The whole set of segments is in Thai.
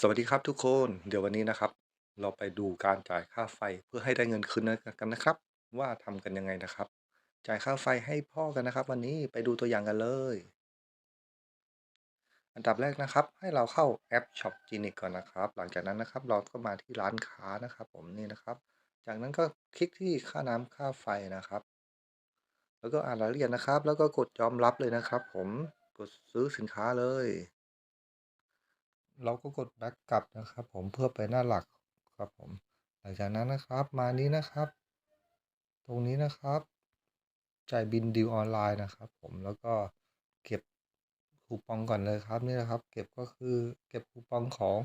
สวัสดีครับทุกคน เดี๋ยววันนี้นะครับ เราไปดูการจ่ายค่าไฟเพื่อให้ได้เงินคืนกันนะครับ ว่าทำกันยังไงนะครับ จ่ายค่าไฟให้พ่อกันนะครับ วันนี้ไปดูตัวอย่างกันเลย อันดับแรกนะครับ ให้เราเข้าแอป Shop Genius ก่อนนะครับ หลังจากนั้นนะครับ เราก็มาที่ร้านค้านะครับ ผมนี่นะครับ จากนั้นก็คลิกที่ค่าน้ำค่าไฟนะครับ แล้วก็อ่านรายละเอียดนะครับ แล้วก็กดยอมรับเลยนะครับ ผมกดซื้อสินค้าเลย เราก็กดแบ็กกลับนะครับ ผมเพื่อไปหน้าหลักครับผม หลังจากนั้นนะครับมานี้นะครับ ตรงนี้นะครับ จ่ายบิลดิวออนไลน์นะครับ ผมแล้วก็เก็บคูปองก่อนเลยครับนี่นะครับ เก็บก็คือเก็บคูปองของ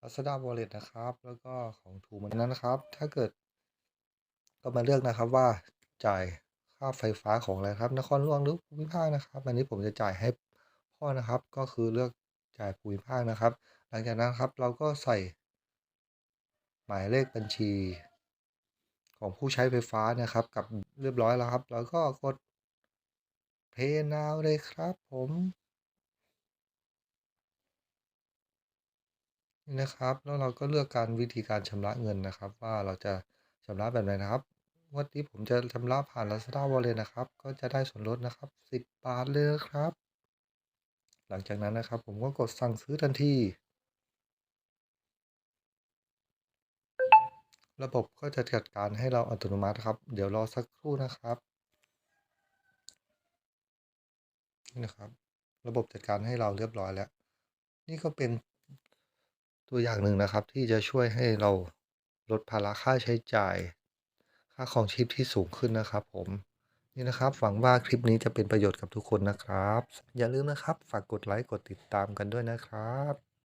Lazada Wallet นะครับ แล้วก็ของทูมันนั้นนะครับ ถ้าเกิด ก็มาเลือกนะครับว่าจ่ายค่าไฟฟ้าของอะไรครับ นครหลวงหรือภูมิภาคนะครับ อันนี้ผมจะจ่ายให้พ่อนะครับ ก็คือเลือก จ่ายภูมิภาคนะครับ หลังจากนั้นครับเราก็ใส่ หมายเลขบัญชี ของผู้ใช้ไฟฟ้านะครับ กับเรียบร้อยแล้วครับ แล้วก็กด Pay Now เลยครับผมนี่นะครับ แล้วเราก็เลือกการวิธีการชำระเงินนะครับ ว่าเราจะชำระแบบไหนนะครับวดนี้ผมจะชำระผ่าน Lazada Wallet นะครับ ก็จะได้ส่วนลดนะครับ 10 บาทเลยนะครับ หลังจากนั้นนะครับผมก็กดสั่งซื้อทันที ระบบก็จะจัดการให้เราอัตโนมัติครับ เดี๋ยวรอสักครู่นะครับนี่นะครับ ระบบจัดการให้เราเรียบร้อยแล้ว นี่ก็เป็นตัวอย่างหนึ่งนะครับ ที่จะช่วยให้เราลดภาระค่าใช้จ่าย ค่าครองชีพที่สูงขึ้นนะครับผม นี่นะครับหวังว่าคลิปนี้จะเป็นประโยชน์กับทุกคนนะครับ อย่าลืมนะครับ ฝากกดไลค์กดติดตามกันด้วยนะครับ